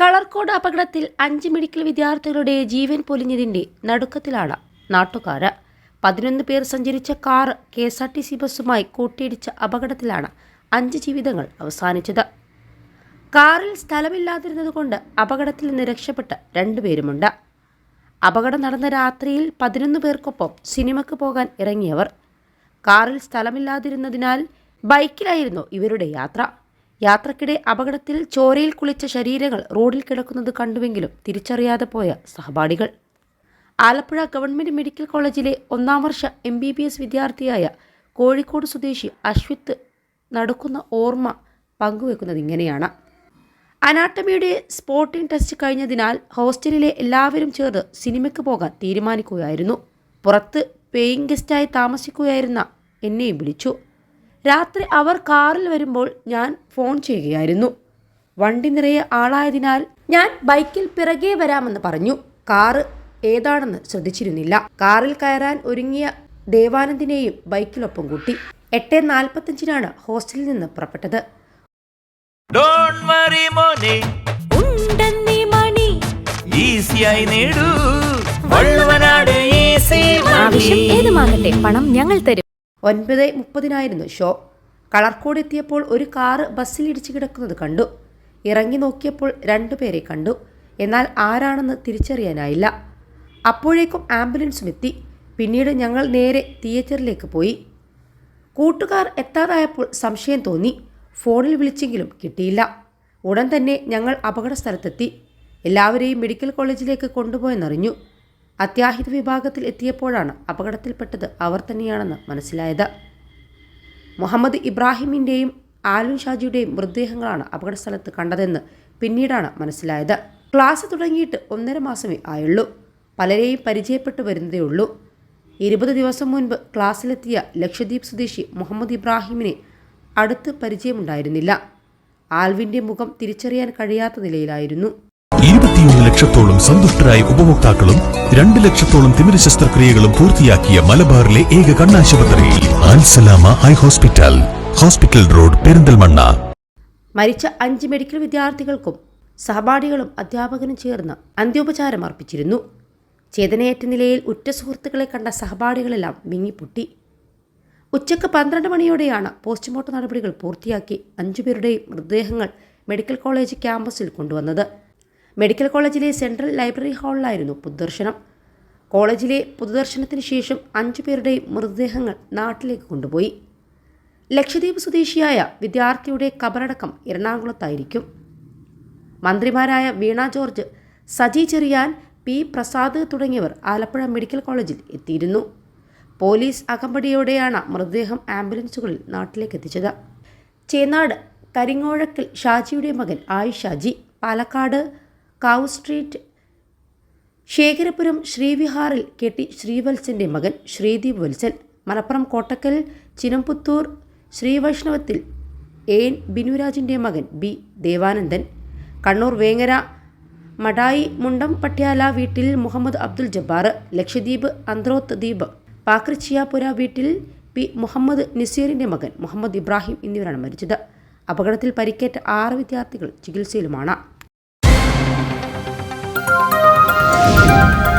കളർക്കോട് അപകടത്തിൽ അഞ്ച് മെഡിക്കൽ വിദ്യാർത്ഥികളുടെ ജീവൻ പൊലിഞ്ഞതിന്റെ നടുക്കത്തിലാണ് നാട്ടുകാര്. പതിനൊന്ന് പേർ സഞ്ചരിച്ച car K S R T C ബസ്സുമായി കൂട്ടിയിടിച്ച അപകടത്തിലാണ് അഞ്ച് ജീവിതങ്ങൾ അവസാനിച്ചത്. കാറിൽ സ്ഥലമില്ലാതിരുന്നതുകൊണ്ട് അപകടത്തിൽ നിന്ന് രക്ഷപ്പെട്ട രണ്ടുപേരുമുണ്ട് അപകടം നടന്ന രാത്രിയിൽ പതിനൊന്ന് പേർക്കൊപ്പം സിനിമയ്ക്ക് പോകാൻ ഇറങ്ങിയവർ. കാറിൽ സ്ഥലമില്ലാതിരുന്നതിനാൽ ബൈക്കിലായിരുന്നു ഇവരുടെ യാത്ര. യാത്രക്കിടെ അപകടത്തിൽ ചോരയിൽ കുളിച്ച ശരീരങ്ങൾ റോഡിൽ കിടക്കുന്നത് കണ്ടുവെങ്കിലും തിരിച്ചറിയാതെ പോയ സഹപാഠികൾ. ആലപ്പുഴ ഗവൺമെന്റ് മെഡിക്കൽ കോളേജിലെ ഒന്നാം വർഷ എം ബി ബി എസ് വിദ്യാർത്ഥിയായ കോഴിക്കോട് സ്വദേശി അശ്വിത്ത് നടക്കുന്ന ഓർമ്മ പങ്കുവെക്കുന്നത് ഇങ്ങനെയാണ്. അനാട്ടമിയുടെ സ്പോട്ടിംഗ് ടെസ്റ്റ് കഴിഞ്ഞതിനാൽ ഹോസ്റ്റലിലെ എല്ലാവരും ചേർന്ന് സിനിമയ്ക്ക് പോകാൻ തീരുമാനിക്കുകയായിരുന്നു. പുറത്ത് പേയിങ് ഗസ്റ്റായി താമസിക്കുകയായിരുന്ന എന്നെയും വിളിച്ചു. രാത്രി അവർ കാറിൽ വരുമ്പോൾ ഞാൻ ഫോൺ ചെയ്യുകയായിരുന്നു. വണ്ടി നിറയെ ആളായതിനാൽ ഞാൻ ബൈക്കിൽ പിറകെ വരാമെന്ന് പറഞ്ഞു. കാറ് ഏതാണെന്ന് ശ്രദ്ധിച്ചിരുന്നില്ല. കാറിൽ കയറാൻ ഒരുങ്ങിയ ദേവാനന്ദിനെയും ബൈക്കിലൊപ്പം കൂട്ടി. എട്ട് നാൽപ്പത്തഞ്ചിനാണ് ഹോസ്റ്റലിൽ നിന്ന് പുറപ്പെട്ടത്. ഡോണ്ട് വറി മോനെ. ഉണ്ടെന്നീ മണി. ഈസിയായി നേടൂ. വള്ളുവനാട് ഈസി ആവശ്യം ഏതുമാകട്ടെ പണം ഞങ്ങൾ തരും. ഒൻപത് മുപ്പതിനായിരുന്നു ഷോ. കളർക്കോട് എത്തിയപ്പോൾ ഒരു കാറ് ബസ്സിൽ ഇടിച്ചു കിടക്കുന്നത് കണ്ടു. ഇറങ്ങി നോക്കിയപ്പോൾ രണ്ടുപേരെ കണ്ടു. എന്നാൽ ആരാണെന്ന് തിരിച്ചറിയാനായില്ല. അപ്പോഴേക്കും ആംബുലൻസും എത്തി. പിന്നീട് ഞങ്ങൾ നേരെ തിയേറ്ററിലേക്ക് പോയി. കൂട്ടുകാർ എത്താതായപ്പോൾ സംശയം തോന്നി. ഫോണിൽ വിളിച്ചെങ്കിലും കിട്ടിയില്ല. ഉടൻ തന്നെ ഞങ്ങൾ അപകട സ്ഥലത്തെത്തി എല്ലാവരെയും മെഡിക്കൽ കോളേജിലേക്ക് കൊണ്ടുപോയെന്നറിഞ്ഞു. അത്യാഹിത വിഭാഗത്തിൽ എത്തിയപ്പോഴാണ് അപകടത്തിൽപ്പെട്ടത് അവർ തന്നെയാണെന്ന് മനസ്സിലായത്. മുഹമ്മദ് ഇബ്രാഹിമിന്റെയും ആലുൻ ഷാജിയുടെയും മൃതദേഹങ്ങളാണ് അപകട സ്ഥലത്ത് കണ്ടതെന്ന് പിന്നീടാണ് മനസ്സിലായത്. ക്ലാസ് തുടങ്ങിയിട്ട് ഒന്നര മാസമേ ആയുള്ളൂ. പലരെയും പരിചയപ്പെട്ടു വരുന്നതേ ഉള്ളൂ ഇരുപത് ദിവസം മുൻപ് ക്ലാസ്സിലെത്തിയ ലക്ഷദ്വീപ് സ്വദേശി മുഹമ്മദ് ഇബ്രാഹിമിനെ അടുത്ത് പരിചയമുണ്ടായിരുന്നില്ല. ആൽവിന്റെ മുഖം തിരിച്ചറിയാൻ കഴിയാത്ത നിലയിലായിരുന്നു. ലക്ഷത്തോളം സന്തുഷ്ടരായ ഉപഭോക്താക്കളും രണ്ട് ലക്ഷത്തോളം തിമിര ശസ്ത്രക്രിയകളും പൂർത്തിയാക്കിയ മലബാറിലെ ഏക കണ്ണാശുപത്രി Al Salama eye hospital hospital road Perinthalmanna. മരിച്ച അഞ്ച് മെഡിക്കൽ വിദ്യാർത്ഥികൾക്കും സഹപാഠികളും അധ്യാപകനും ചേർന്ന് അന്ത്യോപചാരം അർപ്പിച്ചിരുന്നു. ചേതനയേറ്റ നിലയിൽ ഉറ്റ സുഹൃത്തുക്കളെ കണ്ട സഹപാഠികളെല്ലാം വിങ്ങിപ്പൊട്ടി. ഉച്ചയ്ക്ക് പന്ത്രണ്ട് മണിയോടെയാണ് പോസ്റ്റ്മോർട്ടം നടപടികൾ പൂർത്തിയാക്കി അഞ്ചുപേരുടെയും മൃതദേഹങ്ങൾ മെഡിക്കൽ കോളേജ് ക്യാമ്പസിൽ കൊണ്ടുവന്നത്. മെഡിക്കൽ കോളേജിലെ സെൻട്രൽ ലൈബ്രറി ഹാളിലായിരുന്നു പൊതുദർശനം. കോളേജിലെ പൊതുദർശനത്തിന് ശേഷം അഞ്ചു പേരുടെയും മൃതദേഹങ്ങൾ നാട്ടിലേക്ക് കൊണ്ടുപോയി. ലക്ഷദ്വീപ് സ്വദേശിയായ വിദ്യാർത്ഥിയുടെ കബറടക്കം എറണാകുളത്തായിരിക്കും. മന്ത്രിമാരായ വീണ ജോർജ് സജി ചെറിയാൻ പി പ്രസാദ് തുടങ്ങിയവർ ആലപ്പുഴ മെഡിക്കൽ കോളേജിൽ എത്തിയിരുന്നു. പോലീസ് അകമ്പടിയോടെയാണ് മൃതദേഹം ആംബുലൻസുകളിൽ നാട്ടിലേക്ക് എത്തിച്ചത്. ചേനാട് കരിങ്ങോഴക്കിൽ ഷാജിയുടെ മകൻ ആയിഷാജി പാലക്കാട് കാവ് സ്ട്രീറ്റ്. ശേഖരപുരം ശ്രീവിഹാറിൽ കെ ടി ശ്രീവത്സന്റെ മകൻ ശ്രീദീപ് വത്സൻ. മലപ്പുറം കോട്ടക്കൽ ചിനംപുത്തൂർ ശ്രീവൈഷ്ണവത്തിൽ എൻ ബിനുരാജിന്റെ മകൻ ബി ദേവാനന്ദൻ. കണ്ണൂർ വേങ്ങര മടായി മുണ്ടം പട്യാല വീട്ടിൽ മുഹമ്മദ് അബ്ദുൽ ജബ്ബാർ. ലക്ഷദ്വീപ് അന്ത്രോത്ത് ദ്വീപ് പാക്രിച്ചിയാപുര വീട്ടിൽ പി മുഹമ്മദ് നസീറിന്റെ മകൻ മുഹമ്മദ് ഇബ്രാഹിം എന്നിവരാണ് മരിച്ചത്. അപകടത്തിൽ പരിക്കേറ്റ ആറ് വിദ്യാർത്ഥികൾ ചികിത്സയിലുമാണ്. Thank you.